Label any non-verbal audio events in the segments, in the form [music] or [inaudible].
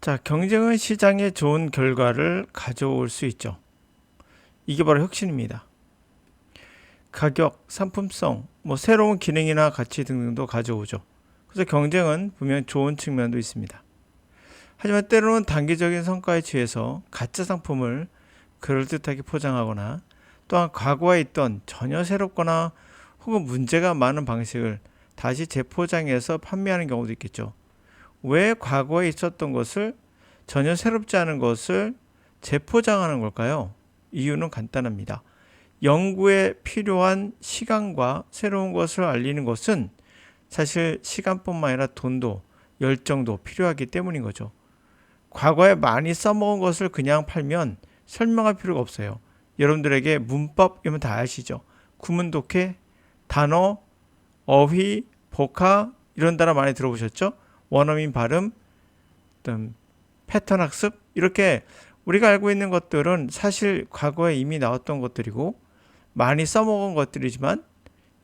자, 경쟁은 시장에 좋은 결과를 가져올 수 있죠. 이게 바로 혁신입니다. 가격, 상품성, 뭐 새로운 기능이나 가치 등등도 가져오죠. 그래서 경쟁은 분명 좋은 측면도 있습니다. 하지만 때로는 단기적인 성과에 취해서 가짜 상품을 그럴듯하게 포장하거나 또한 과거에 있던 전혀 새롭거나 혹은 문제가 많은 방식을 다시 재포장해서 판매하는 경우도 있겠죠. 왜 과거에 있었던 것을 전혀 새롭지 않은 것을 재포장하는 걸까요? 이유는 간단합니다. 연구에 필요한 시간과 새로운 것을 알리는 것은 사실 시간뿐만 아니라 돈도 열정도 필요하기 때문인 거죠. 과거에 많이 써먹은 것을 그냥 팔면 설명할 필요가 없어요. 여러분들에게 문법 이면 다 아시죠? 구문 독해, 단어, 어휘, 복화 이런 단어 많이 들어보셨죠? 원어민 발음, 어떤 패턴 학습 이렇게 우리가 알고 있는 것들은 사실 과거에 이미 나왔던 것들이고 많이 써먹은 것들이지만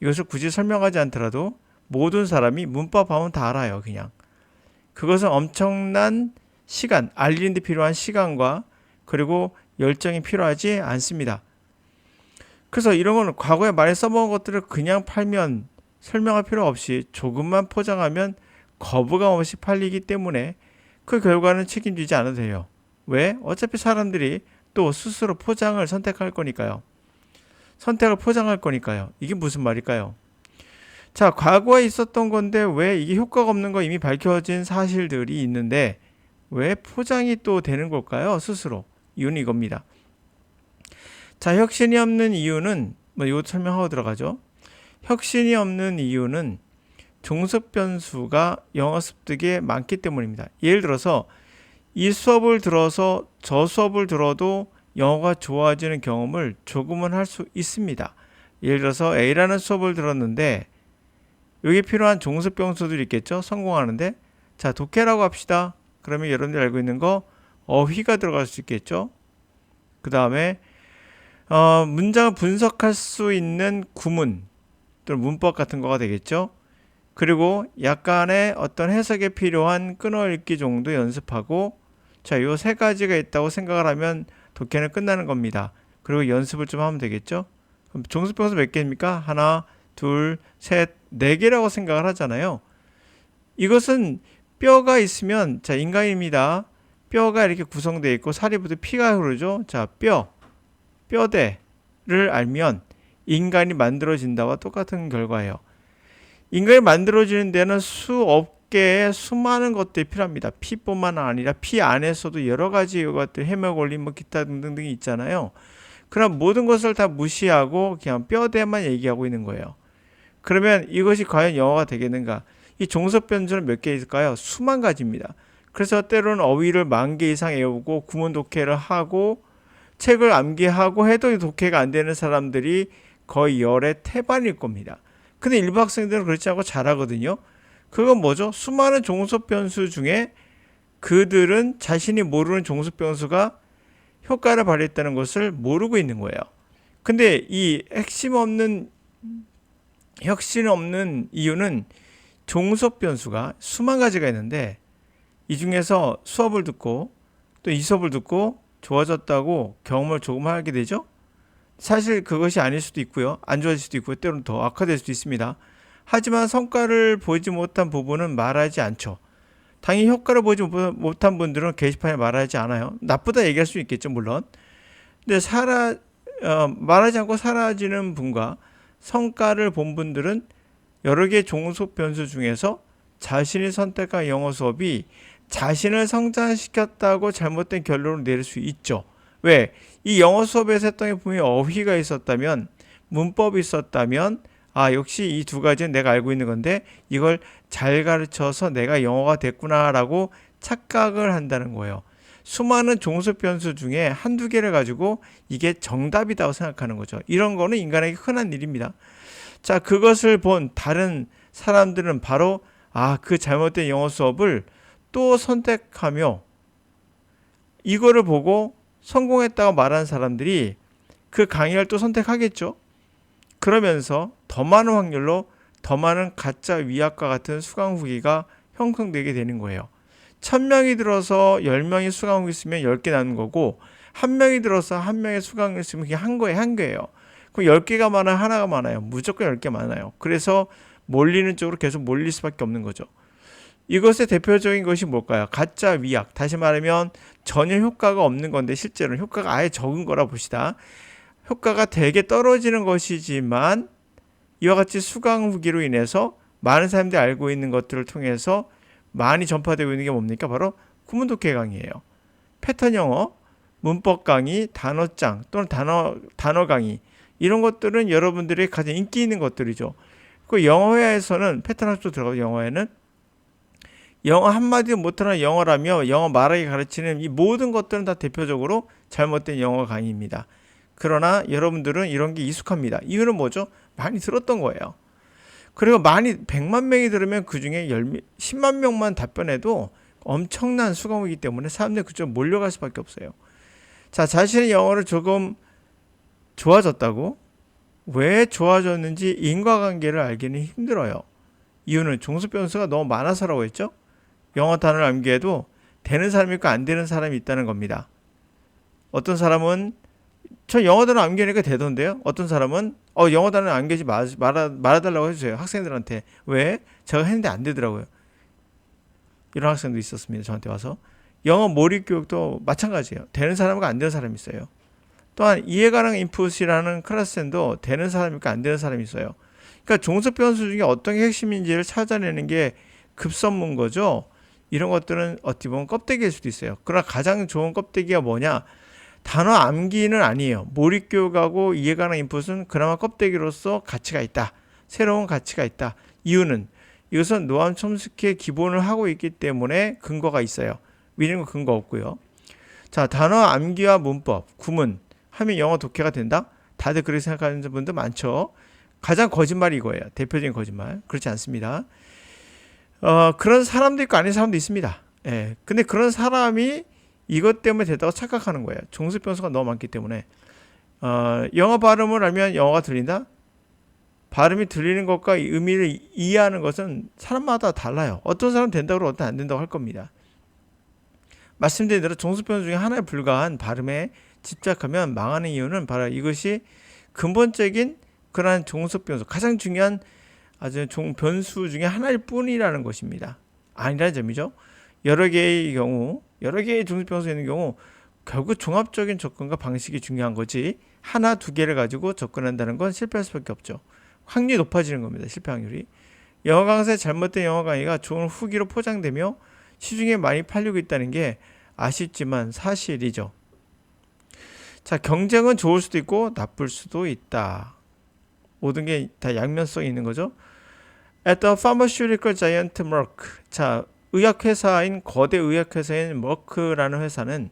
이것을 굳이 설명하지 않더라도 모든 사람이 문법 하면 다 알아요, 그냥. 그것은 엄청난 시간, 알리는 데 필요한 시간과 그리고 열정이 필요하지 않습니다. 그래서 이런 거는 과거에 많이 써먹은 것들을 그냥 팔면 설명할 필요 없이 조금만 포장하면 거부감 없이 팔리기 때문에 그 결과는 책임지지 않아도 돼요. 왜? 어차피 사람들이 또 스스로 포장을 선택할 거니까요. 선택을 포장할 거니까요. 이게 무슨 말일까요? 자, 과거에 있었던 건데 왜 이게 효과가 없는 거 이미 밝혀진 사실들이 있는데 왜 포장이 또 되는 걸까요? 스스로. 이유는 이겁니다. 자, 혁신이 없는 이유는 뭐 이거 설명하고 들어가죠. 혁신이 없는 이유는 종속 변수가 영어 습득에 많기 때문입니다. 예를 들어서 이 수업을 들어서 저 수업을 들어도 영어가 좋아지는 경험을 조금은 할 수 있습니다. 예를 들어서 A라는 수업을 들었는데 여기 필요한 종속 변수들이 있겠죠. 성공하는데 자 독해라고 합시다. 그러면 여러분들이 알고 있는 거 어휘가 들어갈 수 있겠죠. 그 다음에 어, 문장을 분석할 수 있는 구문 또는 문법 같은 거가 되겠죠. 그리고 약간의 어떤 해석에 필요한 끊어읽기 정도 연습하고 자, 요 세 가지가 있다고 생각을 하면 독해는 끝나는 겁니다. 그리고 연습을 좀 하면 되겠죠? 그럼 종수평수 몇 개입니까? 하나, 둘, 셋, 네 개라고 생각을 하잖아요. 이것은 뼈가 있으면 자, 인간입니다. 뼈가 이렇게 구성되어 있고 살이 붙어 피가 흐르죠. 자, 뼈, 뼈대를 알면 인간이 만들어진다와 똑같은 결과예요. 인간이 만들어지는 데는 수없 개의 수많은 것들이 필요합니다. 피뿐만 아니라 피 안에서도 여러 가지 것들 해먹 올림 뭐 기타 등등등이 있잖아요. 그럼 모든 것을 다 무시하고 그냥 뼈대만 얘기하고 있는 거예요. 그러면 이것이 과연 영어가 되겠는가? 이 종속 변수는 몇 개 있을까요? 수만 가지입니다. 그래서 때로는 어휘를 만 개 이상 외우고 구문 독해를 하고 책을 암기하고 해도 독해가 안 되는 사람들이 거의 열의 태반일 겁니다. 근데 일부 학생들은 그렇지 않고 잘하거든요. 그건 뭐죠? 수많은 종속 변수 중에 그들은 자신이 모르는 종속 변수가 효과를 발휘했다는 것을 모르고 있는 거예요. 근데 이 핵심 없는 혁신 없는 이유는 종속 변수가 수만 가지가 있는데 이 중에서 수업을 듣고 또 이 수업을 듣고 좋아졌다고 경험을 조금 하게 되죠. 사실 그것이 아닐 수도 있고요. 안 좋아질 수도 있고 때로는 더 악화될 수도 있습니다. 하지만 성과를 보지 못한 부분은 말하지 않죠. 당연히 효과를 보지 못한 분들은 게시판에 말하지 않아요. 나쁘다 얘기할 수 있겠죠, 물론. 근데 사라 어, 말하지 않고 사라지는 분과 성과를 본 분들은 여러 개의 종속 변수 중에서 자신이 선택한 영어 수업이 자신을 성장시켰다고 잘못된 결론을 내릴 수 있죠. 왜? 이 영어 수업에서 했던 게 분명히 어휘가 있었다면, 문법이 있었다면, 아, 역시 이 두 가지는 내가 알고 있는 건데, 이걸 잘 가르쳐서 내가 영어가 됐구나라고 착각을 한다는 거예요. 수많은 종속 변수 중에 한두 개를 가지고 이게 정답이라고 생각하는 거죠. 이런 거는 인간에게 흔한 일입니다. 자, 그것을 본 다른 사람들은 바로 아, 그 잘못된 영어 수업을 또 선택하며 이거를 보고 성공했다고 말하는 사람들이 그 강의를 또 선택하겠죠. 그러면서 더 많은 확률로 더 많은 가짜 위약과 같은 수강 후기가 형성되게 되는 거예요. 1000명이 들어서 10명이 수강하고 있으면 10개 나는 거고 한 명이 들어서 한 명의 수강을 있으면 그게 한 거에 한 개예요. 그럼 10개가 많아요, 하나가 많아요. 무조건 10개 많아요. 그래서 몰리는 쪽으로 계속 몰릴 수밖에 없는 거죠. 이것의 대표적인 것이 뭘까요? 가짜 위약. 다시 말하면 전혀 효과가 없는 건데 실제로는 효과가 아예 적은 거라 봅시다. 효과가 되게 떨어지는 것이지만 이와 같이 수강 후기로 인해서 많은 사람들이 알고 있는 것들을 통해서 많이 전파되고 있는 게 뭡니까? 바로 구문 독해 강의예요. 패턴 영어, 문법 강의, 단어장 또는 단어 단어 강의 이런 것들은 여러분들이 가장 인기 있는 것들이죠. 그 영어회화에서는 패턴 학습도 들어가고 영어에는 영어 한마디도 못하는 영어라며 영어 말하기 가르치는 이 모든 것들은 다 대표적으로 잘못된 영어 강의입니다. 그러나 여러분들은 이런 게 익숙합니다. 이유는 뭐죠? 많이 들었던 거예요. 그리고 많이 100만 명이 들으면 그 중에 10만 명만 답변해도 엄청난 수강이기 때문에 사람들이 그쪽 몰려갈 수밖에 없어요. 자, 자신의 영어를 조금 좋아졌다고? 왜 좋아졌는지 인과관계를 알기는 힘들어요. 이유는 종수 변수가 너무 많아서라고 했죠? 영어 단어를 암기해도 되는 사람이 있고 안 되는 사람이 있다는 겁니다. 어떤 사람은 저 영어 단어 암기하니까 되던데요. 어떤 사람은 어 영어 단어 암기하지 말아 말아달라고 해주세요. 학생들한테 왜 제가 했는데 안 되더라고요. 이런 학생도 있었습니다. 저한테 와서 영어 몰입 교육도 마찬가지예요. 되는 사람과 안 되는 사람이 있어요. 또한 이해가능 인풋이라는 클래스도 되는 있고 안 되는 사람이 있어요. 그러니까 종속 변수 중에 어떤 게 핵심인지를 찾아내는 게 급선무인 거죠. 이런 것들은 어떻게 보면 껍데기일 수도 있어요. 그러나 가장 좋은 껍데기가 뭐냐? 단어 암기는 아니에요. 몰입 교육하고 이해가능 인풋은 그나마 껍데기로서 가치가 있다. 새로운 가치가 있다. 이유는 이것은 노암 촘스키의 기본을 하고 있기 때문에 근거가 있어요. 위는 근거 없고요. 자, 단어 암기와 문법, 구문 하면 영어 독해가 된다? 다들 그렇게 생각하는 분들 많죠. 가장 거짓말이 이거예요. 대표적인 거짓말. 그렇지 않습니다. 어, 그런 사람도 있고 아닌 사람도 있습니다. 예. 근데 그런 사람이 이것 때문에 됐다고 착각하는 거예요. 종수 변수가 너무 많기 때문에. 어, 영어 발음을 알면 영어가 들린다? 발음이 들리는 것과 의미를 이해하는 것은 사람마다 달라요. 어떤 사람 된다고 어떤 안 된다고 할 겁니다. 말씀드린 대로 종수 변수 중에 하나에 불과한 발음에 집착하면 망하는 이유는 바로 이것이 근본적인 그러한 종속 변수, 가장 중요한 아주 종 변수 중에 하나일 뿐이라는 것입니다. 아니라는 점이죠. 여러 개의 경우, 여러 개의 종속 변수가 있는 경우 결국 종합적인 접근과 방식이 중요한 거지 하나 두 개를 가지고 접근한다는 건 실패할 수밖에 없죠. 확률이 높아지는 겁니다. 실패 확률이. 영어 강사의 잘못된 영어 강의가 좋은 후기로 포장되며 시중에 많이 팔리고 있다는 게 아쉽지만 사실이죠. 자, 경쟁은 좋을 수도 있고 나쁠 수도 있다. 모든 게 다 양면성이 있는 거죠. At the pharmaceutical giant Merck. 자, 의약회사인 거대 의약회사인 머크라는 회사는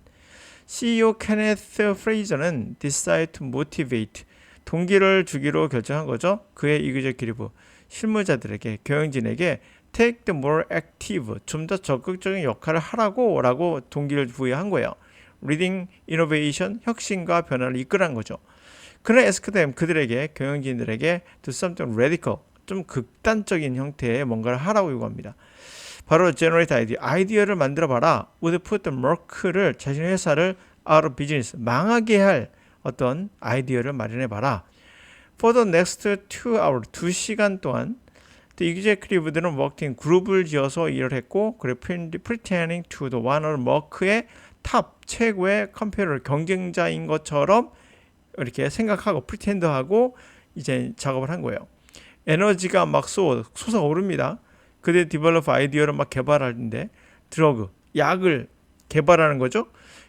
CEO 케네스 프레이저는 decide to motivate 동기를 주기로 결정한 거죠. 그의 이기적 기리부 실무자들에게 경영진에게 take the more active 좀 더 적극적인 역할을 하라고라고 동기를 부여한 거예요. 리딩 이노베이션 혁신과 변화를 이끌한 거죠. 그는 에스크댐 그들에게 경영진들에게 do something radical 좀 극단적인 형태의 뭔가를 하라고 요구합니다. 바로 generate idea 아이디어를 만들어 봐라. would put the Merck를 자신의 회사를 out of business 망하게 할 어떤 아이디어를 마련해 봐라. For the next two hours 두 시간 동안 The executive들은 working 그룹을 지어서 일을 했고 그리고 pretending to the one or Merck의 탑 최고의 컴퓨터 경쟁자인 것처럼 이렇게 생각하고 프리텐더하고 이제 작업을 한 거예요. 에너지가 막 쏟, 솟아오릅니다. 그들 디벨롭 아이디어를 막 개발하는데 드러그, 약을 개발하는 거죠.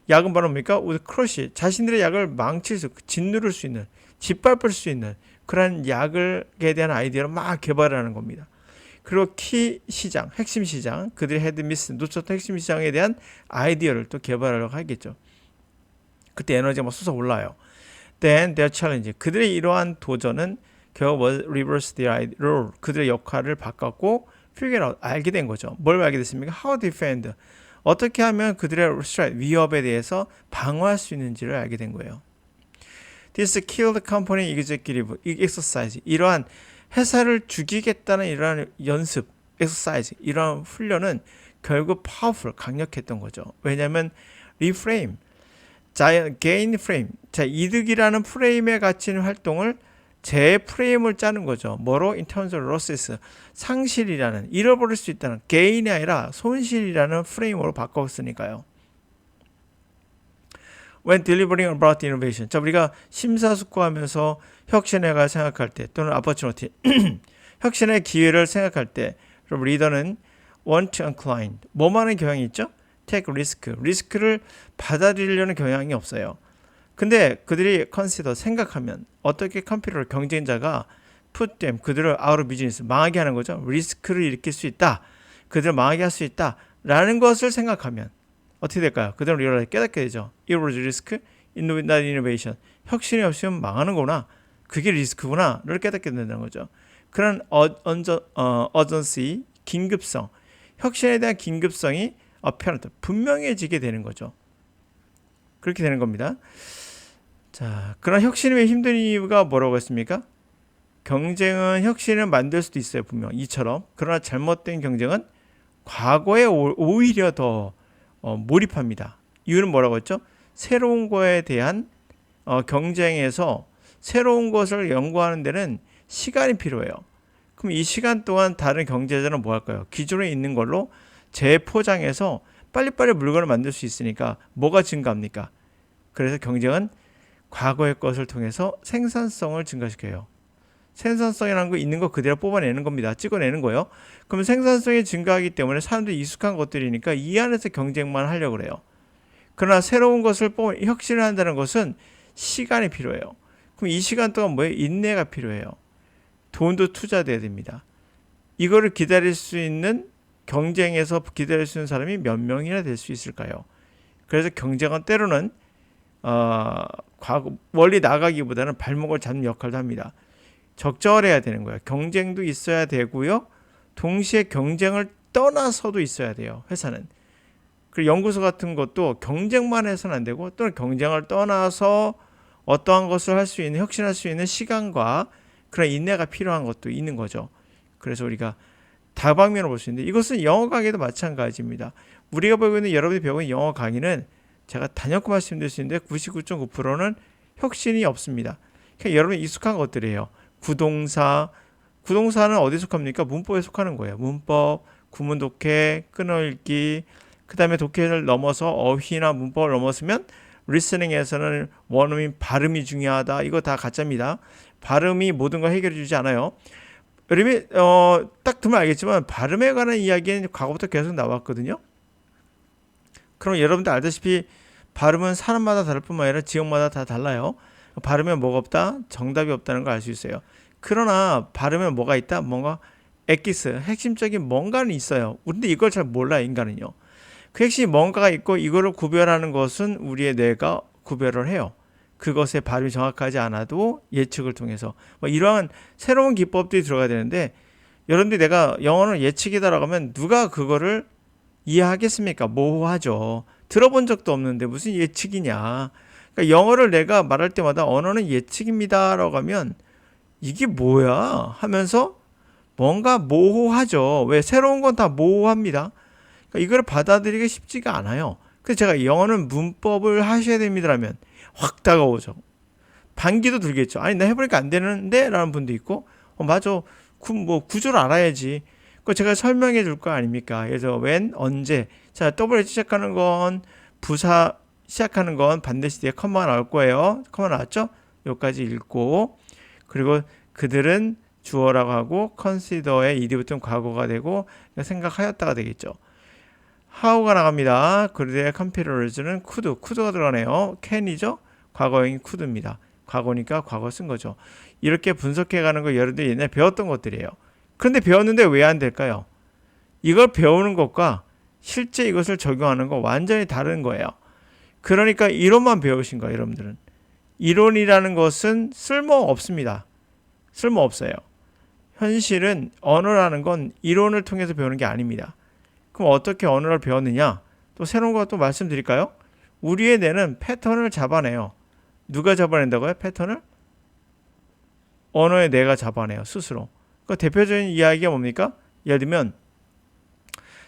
약은 바로 뭡니까? 우리 크러쉬, 자신들의 약을 망칠 수, 짓누를 수 있는, 짓밟을 수 있는 그런 약을에 대한 아이디어를 막 개발하는 겁니다. 그리고 키 시장, 핵심 시장, 그들의 헤드미스, 놓쳤던 핵심 시장에 대한 아이디어를 또 개발하려고 하겠죠. 그때 에너지가 막 솟아올라요. Then their challenge, 그들의 이러한 도전은 결국 was reverse their role, 그들의 역할을 바꿨고 figure out, 알게 된 거죠. 뭘 알게 됐습니까? How defend, 어떻게 하면 그들의 threat, 위협에 대해서 방어할 수 있는지를 알게 된 거예요. This killed company executive exercise, 이러한 회사를 죽이겠다는 이러한 연습, exercise, 이러한 훈련은 결국 powerful 강력했던 거죠. 왜냐하면 reframe, giant gain frame, 자 이득이라는 프레임에 갇힌 활동을 재 프레임을 짜는 거죠. 뭐로 of losses 상실이라는 잃어버릴 수 있다는 gain이 아니라 손실이라는 프레임으로 바꿨으니까요. When delivering about innovation, 자 우리가 심사숙고하면서 혁신회가 생각할 때 또는 opportunity [clears throat] 혁신의 기회를 생각할 때 그럼 리더는 want to incline 뭐만한 경향이 있죠? Take risk 리스크를 받아들이려는 경향이 없어요. 근데 그들이 consider 생각하면 어떻게 컴퓨터 경쟁자가 put them 그들을 out of business 망하게 하는 거죠. 리스크를 일으킬 수 있다. 그들을 망하게 할 수 있다라는 것을 생각하면 어떻게 될까요? 그들은 리얼하게 깨닫게 되죠. It was risk, not innovation. 혁신이 없으면 망하는 거구나. 그게 리스크구나를 깨닫게 된다는 거죠. 그런 어, 언저, 어, urgency, 긴급성, 혁신에 대한 긴급성이 apparent, 분명해지게 되는 거죠. 그렇게 되는 겁니다. 자, 그런 혁신이 왜 힘든 이유가 뭐라고 했습니까? 경쟁은 혁신을 만들 수도 있어요, 분명. 이처럼. 그러나 잘못된 경쟁은 과거에 오- 오히려 더 어, 몰입합니다. 이유는 뭐라고 했죠? 새로운 거에 대한 어, 경쟁에서 새로운 것을 연구하는 데는 시간이 필요해요. 그럼 이 시간 동안 다른 경제자는 뭐 할까요? 기존에 있는 걸로 재포장해서 빨리빨리 물건을 만들 수 있으니까 뭐가 증가합니까? 그래서 경쟁은 과거의 것을 통해서 생산성을 증가시켜요. 생산성이라는 거 있는 거 그대로 뽑아내는 겁니다. 찍어내는 거예요. 그럼 생산성이 증가하기 때문에 사람들이 익숙한 것들이니까 이 안에서 경쟁만 하려고 그래요. 그러나 새로운 것을 뽑 혁신을 한다는 것은 시간이 필요해요. 그럼 이 시간 동안 뭐예요? 인내가 필요해요. 돈도 투자돼야 됩니다. 이거를 기다릴 수 있는 경쟁에서 기다릴 수 있는 사람이 몇 명이나 될 수 있을까요? 그래서 경쟁은 때로는 어, 과거 멀리 나가기보다는 발목을 잡는 역할도 합니다. 적절해야 되는 거예요. 경쟁도 있어야 되고요. 동시에 경쟁을 떠나서도 있어야 돼요. 회사는. 그리고 연구소 같은 것도 경쟁만 해서는 안 되고 또는 경쟁을 떠나서 어떠한 것을 할 수 있는 혁신할 수 있는 시간과 그런 인내가 필요한 것도 있는 거죠. 그래서 우리가 다방면으로 볼 수 있는데 이것은 영어 강의도 마찬가지입니다. 우리가 배우고 있는 여러분이 배우고 있는 영어 강의는 제가 단연코 말씀드릴 수 있는데 99.9%는 혁신이 없습니다. 그냥 여러분이 익숙한 것들이에요. 구동사, 구동사는 어디에 속합니까? 문법에 속하는 거예요. 문법, 구문 독해, 끊어읽기, 그 다음에 독해를 넘어서 어휘나 문법을 넘어서면 리스닝에서는 원어민 발음이 중요하다. 이거 다 가짜입니다. 발음이 모든 걸 해결해 주지 않아요. 여러분이 어, 딱 들으면 알겠지만 발음에 관한 이야기는 과거부터 계속 나왔거든요. 그럼 여러분들 알다시피 발음은 사람마다 다를 뿐만 아니라 지역마다 다 달라요. 발음에 뭐가 없다? 정답이 없다는 걸 알 수 있어요. 그러나 발음에 뭐가 있다? 뭔가 엑기스, 핵심적인 뭔가는 있어요. 근데 이걸 잘 몰라요, 인간은요. 그 핵심이 뭔가가 있고 이거를 구별하는 것은 우리의 뇌가 구별을 해요. 그것의 발음이 정확하지 않아도 예측을 통해서 뭐 이러한 새로운 기법들이 들어가야 되는데 여러분들이 내가 영어는 예측이다라고 하면 누가 그거를 이해하겠습니까? 모호하죠. 들어본 적도 없는데 무슨 예측이냐. 그러니까 영어를 내가 말할 때마다 언어는 예측입니다라고 하면 이게 뭐야 하면서 뭔가 모호하죠. 왜 새로운 건 다 모호합니다. 그러니까 이걸 받아들이기 쉽지가 않아요. 그래서 제가 영어는 문법을 하셔야 됩니다라면 확 다가오죠. 반기도 들겠죠. 아니 나 해보니까 안 되는데 라는 분도 있고, 어 맞아. 구, 뭐 구조를 알아야지. 그 제가 설명해 줄 거 아닙니까? 그래서 when 언제 자 W 시작하는 건 부사 시작하는 건 반드시 뒤에 컴마가 나올 거예요. 컴마 나왔죠? 여기까지 읽고 그리고 그들은 주어라고 하고 consider의 ed 붙으면 과거가 되고 생각하였다가 되겠죠. how가 나갑니다. 그들의 컴퓨터즈는 could, could가 들어가네요. can이죠? 과거형이 could입니다. 과거니까 과거 쓴 거죠. 이렇게 분석해 가는 거 여러분들이 옛날에 배웠던 것들이에요. 그런데 배웠는데 왜 안 될까요? 이걸 배우는 것과 실제 이것을 적용하는 거 완전히 다른 거예요. 그러니까 이론만 배우신 거예요, 여러분들은. 이론이라는 것은 쓸모 없습니다. 쓸모 없어요. 현실은 언어라는 건 이론을 통해서 배우는 게 아닙니다. 그럼 어떻게 언어를 배웠느냐? 또 새로운 것도 말씀드릴까요? 우리의 뇌는 패턴을 잡아내요. 누가 잡아낸다고요? 패턴을? 언어의 뇌가 잡아내요, 스스로. 그 대표적인 이야기가 뭡니까? 예를 들면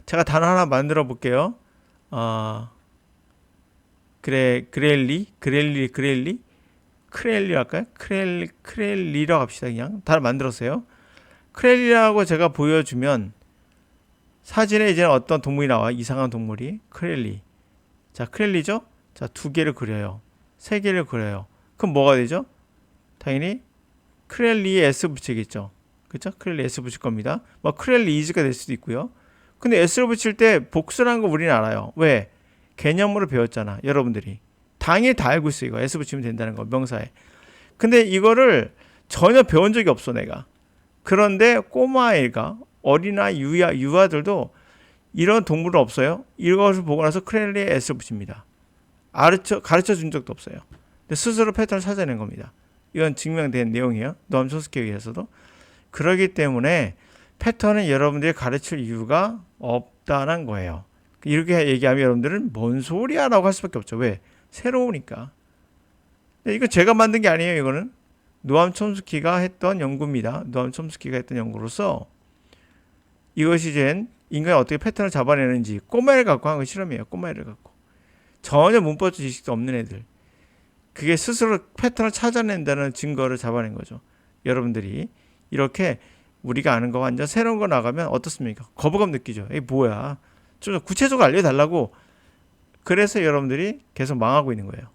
제가 단어 하나 만들어 볼게요. 아, 그래, 그렐리, 그렐리, 그렐리, 크렐리 할까요? 크렐리, 크렐리라고 합시다. 그냥 단어 만들었어요. 크렐리라고 제가 보여주면 사진에 이제 어떤 동물이 나와 이상한 동물이 크렐리. 자, 크렐리죠? 자, 두 개를 그려요. 세 개를 그려요. 그럼 뭐가 되죠? 당연히 크렐리에 S 붙이겠죠. 그죠? 크렐리 S 붙일 겁니다. 뭐 크렐리 이즈가 될 수도 있고요. 근데 S를 붙일 때 복수라는 거 우리는 알아요. 왜? 개념으로 배웠잖아. 여러분들이. 당연히 다 알고 있어 이거. S 붙이면 된다는 거 명사에. 근데 이거를 전혀 배운 적이 없어 내가. 그런데 꼬마애가 어린아이 유아 유아들도 이런 동물은 없어요. 이것을 보고 나서 크렐리에 S 붙입니다. 가르쳐 가르쳐 준 적도 없어요. 근데 스스로 패턴을 찾아낸 겁니다. 이건 증명된 내용이에요. 노암 촘스키에 의해서도. 그러기 때문에 패턴은 여러분들이 가르칠 이유가 없다는 거예요. 이렇게 얘기하면 여러분들은 뭔 소리야 라고 할 수밖에 없죠. 왜? 새로우니까. 이거 제가 만든 게 아니에요. 이거는 노암 촘스키가 했던 연구입니다. 노암 촘스키가 했던 연구로서 이것이 이제 인간이 어떻게 패턴을 잡아내는지 꼬마를 갖고 한거 실험이에요. 꼬마를 갖고 전혀 문법 지식도 없는 애들. 그게 스스로 패턴을 찾아낸다는 증거를 잡아낸 거죠. 여러분들이 이렇게 우리가 아는 거 완전 새로운 거 나가면 어떻습니까? 거부감 느끼죠. 이게 뭐야? 좀 구체적으로 알려달라고. 그래서 여러분들이 계속 망하고 있는 거예요.